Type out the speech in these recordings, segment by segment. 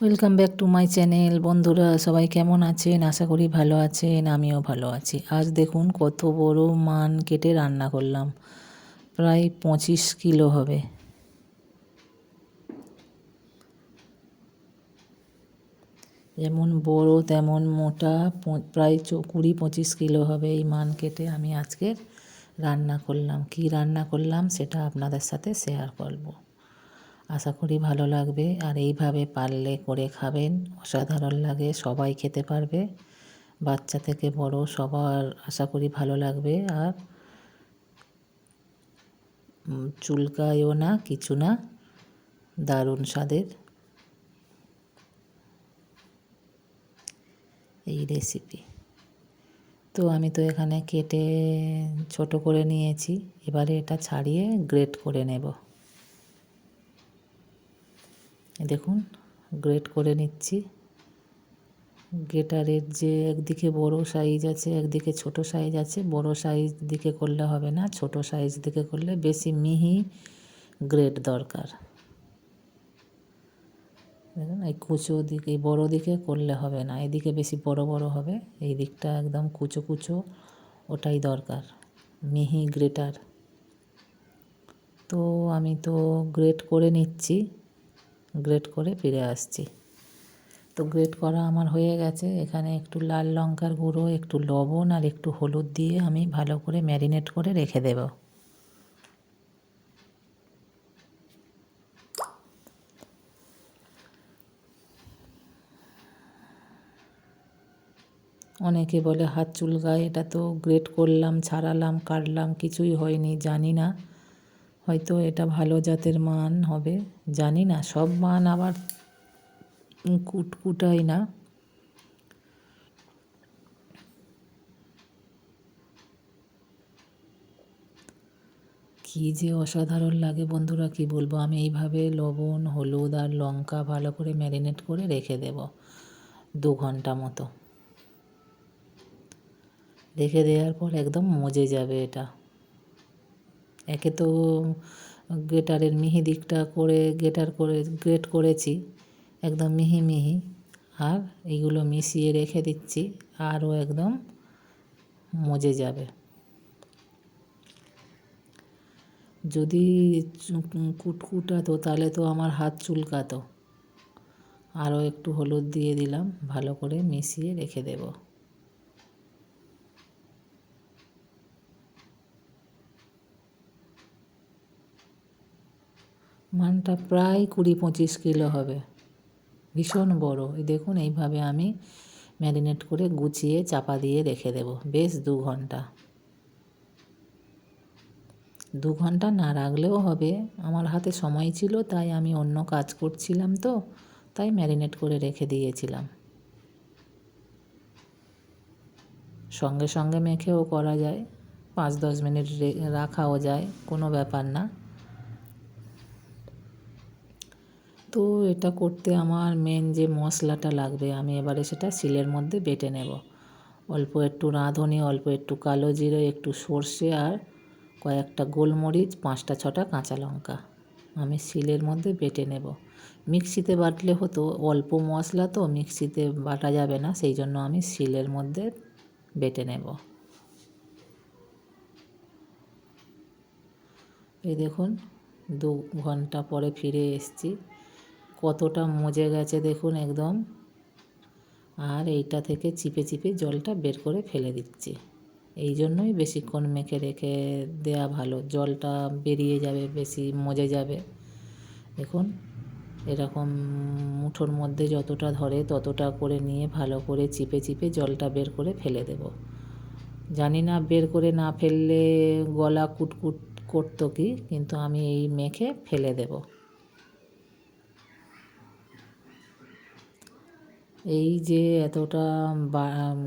Welcome back to my channel বন্ধুরা, সবাই কেমন আছেন? আশা করি ভালো আছেন, আমিও ভালো আছি। আজ দেখুন কত বড় মান কেটে রান্না করলাম। প্রায় পঁচিশ কিলো হবে। যেমন বড়, তেমন মোটা প্রায় কুড়ি পঁচিশ কিলো হবে এই মান কেটে আমি আজকে রান্না করলাম। কি রান্না করলাম সেটা আপনাদের সাথে শেয়ার করব। আশা করি ভালো লাগবে। আর এইভাবে পারলে করে খাবেন, অসাধারণ লাগে, সবাই খেতে পারবে। বাচ্চা থেকে বড় সবার আশা করি ভালো লাগবে। আর চুলকায়ও না, কিছু না, দারুণ স্বাদের। এই রেসিপি তো আমি তো এখানে কেটে ছোট করে নিয়েছি, এবারে এটা ছাড়িয়ে গ্রেট করে নেব। দেখুন গ্রেট করে নিচ্ছি। গেটারের যে একদিকে বড় সাইজ আছে, একদিকে ছোট সাইজ আছে, বড় সাইজ দিকে করলে হবে না, ছোট সাইজ দিকে করলে বেশি মিহি গ্রেট দরকার। দেখুন, এই কুচো দিকে বড় দিকে করলে হবে না, এদিকে বেশি বড় বড় হবে, এই দিকটা একদম কুচো কুচো, ওটাই দরকার, মিহি গ্রেটার তো আমি তো গ্রেট করে নিচ্ছি। গ্রেট করে ফিরে আসছি। তো গ্রেট করা আমার হয়ে গেছে। এখানে একটু লাল লঙ্কার গুঁড়ো, একটু লবণ আর একটু হলুদ দিয়ে আমি ভালো করে ম্যারিনেট করে রেখে দেব। অনেকে বলে হাত চুলকায়, এটা তো গ্রেট করলাম, ছাড়ালাম, কাটলাম, কিছুই হয়নি, জানি না। হয়তো এটা ভালো জাতের মান হবে, জানি না, সব মান আবার কুটকুটাই না। কী যে অসাধারণ লাগে বন্ধুরা, কি বলব, আমি এইভাবে লবণ, হলুদ আর লঙ্কা ভালো করে ম্যারিনেট করে রেখে দেব দু ঘণ্টা মতো। রেখে দেওয়ার পর একদম মজে যাবে এটা। একে তো গেটারের মিহি দিকটা করে, গেটার করে গ্রেট করেছি, একদম মিহি মিহি। আর এইগুলো মিশিয়ে রেখে দিচ্ছি, আরও একদম মজে যাবে। যদি কুটকুটাতো তাহলে তো আমার হাত চুলকাতো। আরও একটু হলুদ দিয়ে দিলাম, ভালো করে মিশিয়ে রেখে দেবো। মানটা প্রায় কুড়ি পঁচিশ কিলো হবে। ভীষণ বড়। এই দেখুন, এইভাবে আমি ম্যারিনেট করে গুছিয়ে, চাপা দিয়ে রেখে দেব। বেশ দু ঘণ্টা। দু ঘণ্টা না রাখলেও হবে। আমার হাতে সময় ছিল, তাই আমি অন্য কাজ করছিলাম তো, তাই ম্যারিনেট করে রেখে দিয়েছিলাম। সঙ্গে সঙ্গে মেখেও করা যায়। পাঁচ দশ মিনিট রাখাও যায়, কোনো ব্যাপার না। তো এটা করতে আমার মেন যে মশলাটা লাগবে, আমি এবারে সেটা শিলের মধ্যে বেটে নেব। অল্প একটু রাঁধুনি, অল্প একটু কালো জিরে, একটু সর্ষে আর কয়েকটা গোলমরিচ, পাঁচটা ছটা কাঁচা লঙ্কা। আমি শিলের মধ্যে বেটে নেব। মিক্সিতে বাটলে হতো, অল্প মশলা তো মিক্সিতে বাটা যাবে না, সেই জন্য আমি শিলের মধ্যে বেটে নেব। এই দেখুন, দু ঘণ্টা পরে ফিরে এসছি। কতটা মজে গেছে দেখুন একদম। আর এইটা থেকে চিপে চিপে জলটা বের করে ফেলে দিচ্ছি। এই জন্যই বেশিক্ষণ মেখে রেখে দেয়া ভালো। জলটা বেরিয়ে যাবে, বেশি মজে যাবে। দেখুন, এরকম মুঠোর মধ্যে যতটা ধরে ততটা করে নিয়ে ভালো করে চিপে চিপে জলটা বের করে ফেলে দেব। জানি না বের করে না ফেললে গলা কুটকুট করতো কি, কিন্তু আমি এই মেখে ফেলে দেবো। এই যে এতটা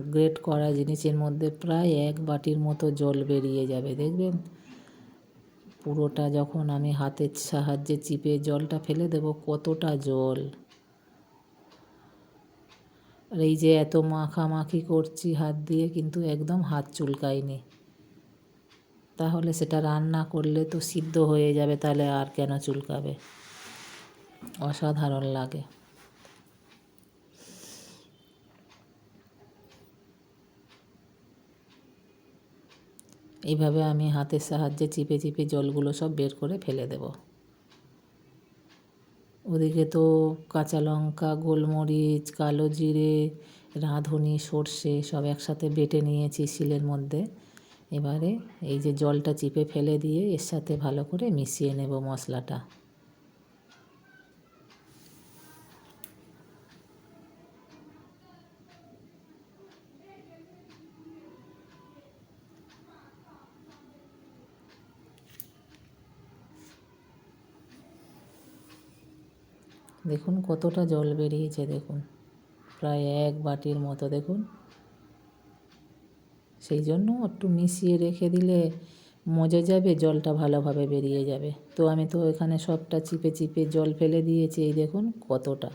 গ্রেট করা জিনিসের মধ্যে প্রায় এক বাটির মতো জল বেরিয়ে যাবে, দেখবেন? পুরোটা যখন আমি হাতের সাহায্যে চিপে জলটা ফেলে দেব, কতটা জল! আর এই যে এত মাখামাখি করছি হাত দিয়ে, কিন্তু একদম হাত চুলকায়নি। তাহলে সেটা রান্না করলে তো সিদ্ধ হয়ে যাবে, তাহলে আর কেন চুলকাবে? অসাধারণ লাগে। এইভাবে আমি হাতের সাহায্যে চিপে চিপে জলগুলো সব বের করে ফেলে দেব। ওদিকে তো কাঁচা লঙ্কা, গোলমরিচ, কালো জিরে, রাঁধুনি, সর্ষে সব একসাথে বেটে নিয়েছি শিলের মধ্যে। এবারে এই যে জলটা চিপে ফেলে দিয়ে এর সাথে ভালো করে মিশিয়ে নেব মশলাটা। দেখুন কতটা জল বেরিয়েছে, দেখুন। প্রায় এক বাটির মতো, দেখুন। সেই জন্য একটু মিশিয়ে রেখে দিলে মজে যাবে, জলটা ভালোভাবে বেরিয়ে যাবে। তো আমি তো এখানে সবটা চিপে চিপে জল ফেলে দিয়েছি, এই দেখুন কতটা।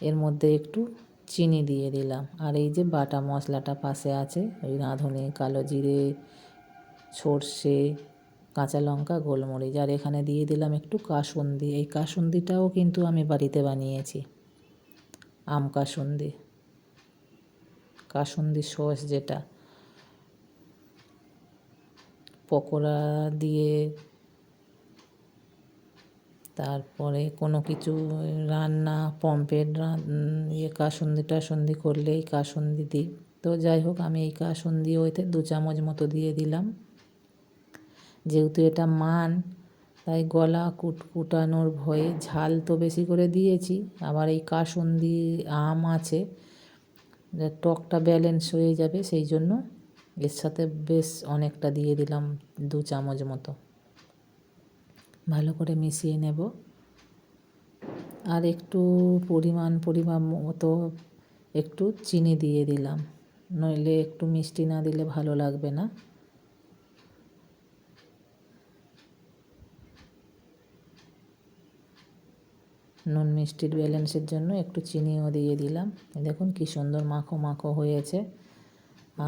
এর মধ্যে একটু চিনি দিয়ে দিলাম। আর এই যে বাটা মশলাটা পাশে আছে, ওই রাঁধুনি, কালো জিরে, সর্ষে কাঁচা লঙ্কা, গোলমরিচ, আর এখানে দিয়ে দিলাম একটু কাসুন্দি। এই কাসুন্দিটাও কিন্তু আমি বাড়িতে বানিয়েছি। আম কাসুন্দি। কাসুন্দি সস যেটা। পকোড়া দিয়ে তারপরে কোনো কিছু রান্না, পম্পের ইয়ে কাসুন্দি টাসুন্দি করলে এই কাসুন্দি দিই। তো যাই হোক, আমি এই কাসুন্দি ওইতে দু চামচ মতো দিয়ে দিলাম। যেহেতু এটা মান, তাই গলা কুটকুটানোর ভয়ে ঝাল তো বেশি করে দিয়েছি। আবার এই কাসুন্দি আম আছে টকটা ব্যালেন্স হয়ে যাবে, সেই জন্য এর সাথে বেশ অনেকটা দিয়ে দিলাম দু চামচ মতো। ভালো করে মিশিয়ে নেব। আর একটু পরিমাণ পরিমাণ মতো একটু চিনি দিয়ে দিলাম। নইলে একটু মিষ্টি না দিলে ভালো লাগবে না। নুন মিষ্টির ব্যালেন্সের জন্য একটু চিনিও দিয়ে দিলাম। দেখুন কি সুন্দর মাখো মাখো হয়েছে।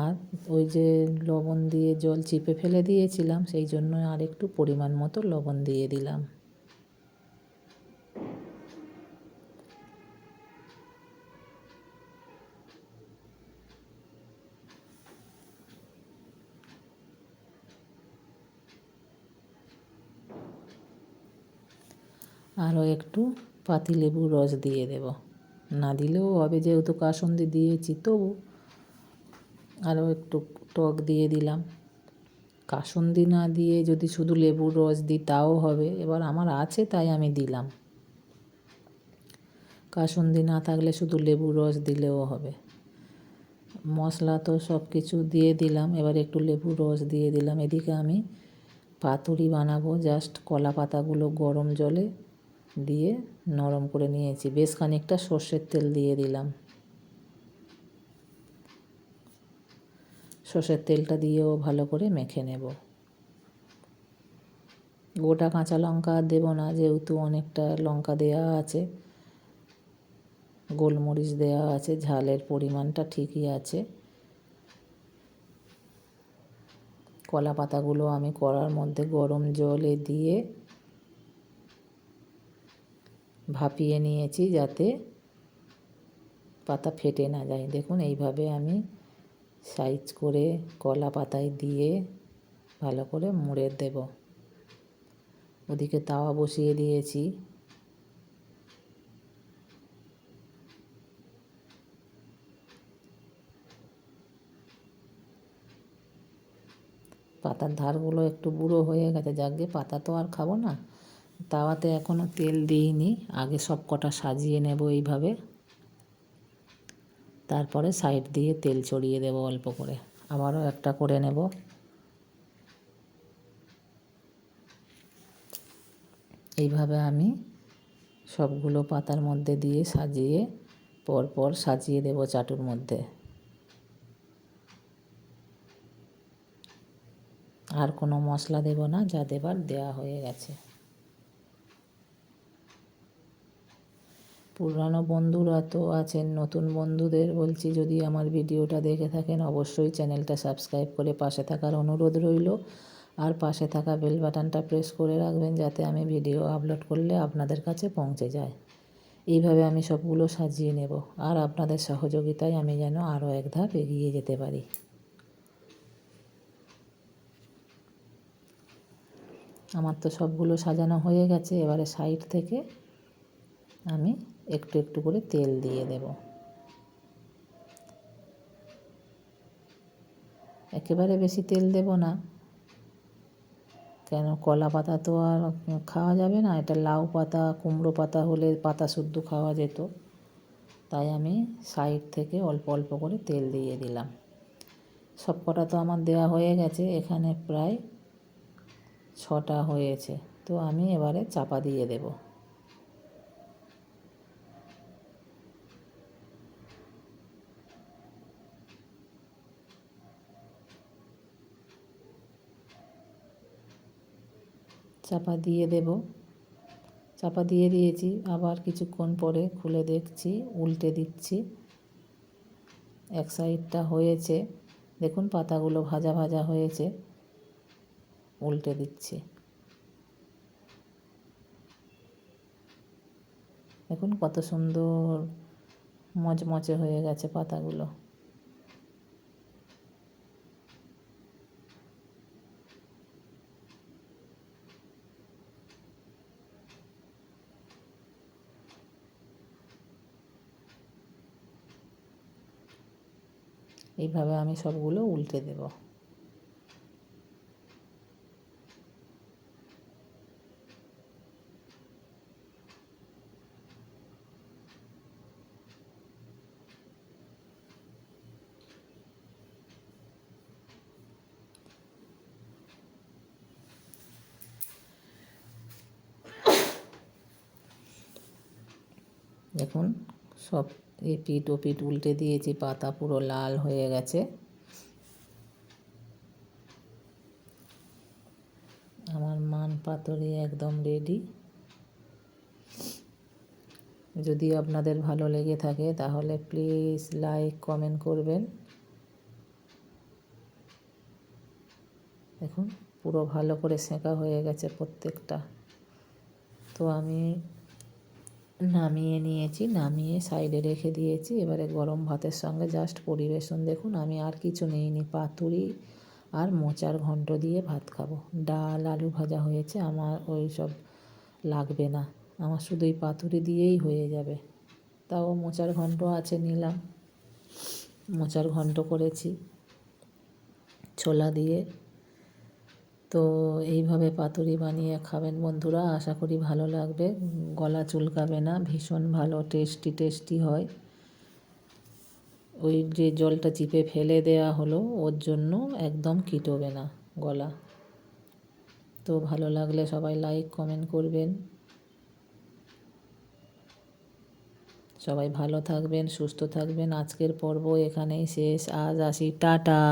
আর ওই যে লবণ দিয়ে জল চিপে ফেলে দিয়েছিলাম, সেই জন্য আর একটু পরিমাণ মতো লবণ দিয়ে দিলাম। আরও একটু পাতিলেবুর রস দিয়ে দেব। না দিলেও হবে, যেহেতু কাসন্দি দিয়েছি, তবু আরও একটু টক দিয়ে দিলাম। কাসন্দি না দিয়ে যদি শুধু লেবুর রস দিই, তাও হবে। এবার আমার আছে, তাই আমি দিলাম। কাসন্দি না থাকলে শুধু লেবুর রস দিলেও হবে। মশলা তো সব কিছু দিয়ে দিলাম, এবার একটু লেবুর রস দিয়ে দিলাম। এদিকে আমি পাতুরি বানাবো, জাস্ট কলা পাতাগুলো গরম জলে দিয়ে নরম করে নিয়েছি। বেশ খানিকটা সর্ষের তেল দিয়ে দিলাম। সর্ষের তেলটা দিয়েও ভালো করে মেখে নেব। গোটা কাঁচা লঙ্কা দেব না, যেহেতু অনেকটা লঙ্কা দেওয়া আছে, গোলমরিচ দেওয়া আছে, ঝালের পরিমাণটা ঠিকই আছে। কলা পাতাগুলো আমি কড়ার মধ্যে গরম জলে দিয়ে ভাপিয়ে নিয়েছি যাতে পাতা ফেটে না যায়। দেখুন, এইভাবে আমি সাইজ করে কলা পাতায় দিয়ে ভালো করে মুড়ে দেব। ওদিকে তাওয়া বসিয়ে দিয়েছি। পাতার ধারগুলো একটু বুড়ো হয়ে গেছে, যাকে পাতা তো আর খাব না। তাওয়াতে এখনও তেল দিইনি। আগে সব কটা সাজিয়ে নেব এইভাবে। তারপরে সাইড দিয়ে তেল ছড়িয়ে দেব অল্প করে। আবারও একটা করে নেব। এইভাবে আমি সবগুলো পাতার মধ্যে দিয়ে সাজিয়ে পরপর সাজিয়ে দেব চাটুর মধ্যে। আর কোনো মশলা দেব না, যা দেবার দেওয়া হয়ে গেছে। পুরানো বন্ধুরা তো আছেন, নতুন বন্ধুদের বলছি যদি আমার ভিডিওটা দেখে থাকেন অবশ্যই চ্যানেলটা সাবস্ক্রাইব করে পাশে থাকার অনুরোধ রইল। আর পাশে থাকা বেল বাটনটা প্রেস করে রাখবেন যাতে আমি ভিডিও আপলোড করলে আপনাদের কাছে পৌঁছে যায়। এইভাবে আমি সবগুলো সাজিয়ে নেব আর আপনাদের সহযোগিতায় আমি যেন আরও এক ধাপ এগিয়ে যেতে পারি। আমার তো সবগুলো সাজানো হয়ে গেছে, এবারে সাইড থেকে আমি একটু একটু করে তেল দিয়ে দেব। একেবারে বেশি তেল দেব না। কেন? কলা পাতা তো আর খাওয়া যাবে না। এটা লাউ পাতা, কুমড়ো পাতা হলে পাতা শুদ্ধ খাওয়া যেত। তাই আমি সাইড থেকে অল্প অল্প করে তেল দিয়ে দিলাম। সব কটা তো আমার দেওয়া হয়ে গেছে। এখানে প্রায় ছটা হয়েছে। তো আমি এবারে চাপা দিয়ে দেব। চাপা দিয়ে দেব। চাপা দিয়ে দিয়েছি, আবার কিছুক্ষণ পরে খুলে দেখছি, উল্টে দিচ্ছি। এক সাইডটা হয়েছে, দেখুন পাতাগুলো ভাজা ভাজা হয়েছে, উল্টে দিচ্ছি। দেখুন কত সুন্দর মচমচে হয়ে গেছে পাতাগুলো। এইভাবে আমি সবগুলো উল্টে দেব। দেখুন সব এপিট ওপিট উল্টে দিয়েছি, পাতা পুরো লাল হয়ে গেছে। আমার মান পাতরি একদম রেডি যদি আপনাদের ভালো লেগে থাকে, তাহলে প্লিজ লাইক কমেন্ট করবেন। দেখুন, পুরো ভালো করে সেঁকা হয়ে গেছে প্রত্যেকটা। তো আমি নামিয়ে নিয়েছি, নামিয়ে সাইডে রেখে দিয়েছি। এবারে গরম ভাতের সঙ্গে জাস্ট পরিবেশন। দেখুন, আমি আর কিছু নিইনি। পাতুরি আর মোচার ঘন্ট দিয়ে ভাত খাব। ডাল, আলু ভাজা হয়েছে, আমার ওই সব লাগবে না। আমার শুধু এই পাতুরি দিয়েই হয়ে যাবে। তাও মোচার ঘন্ট আছে, নিলাম। মোচার ঘন্ট করেছি। ছোলা দিয়ে তো এইভাবে পাতুরি বানিয়ে খাবেন বন্ধুরা। আশা করি ভালো লাগবে। গলা চুলকাবে না, ভীষণ ভালো, টেস্টি টেস্টি হয়। ওই যে জলটা চিপে ফেলে দেওয়া হলো, ওর জন্য একদম কিটোবে না গলা। তো ভালো লাগলে সবাই লাইক, কমেন্ট করবেন। সবাই ভালো থাকবেন, সুস্থ থাকবেন। আজকের পর্ব এখানেই শেষ। আজ আসি। টাটা!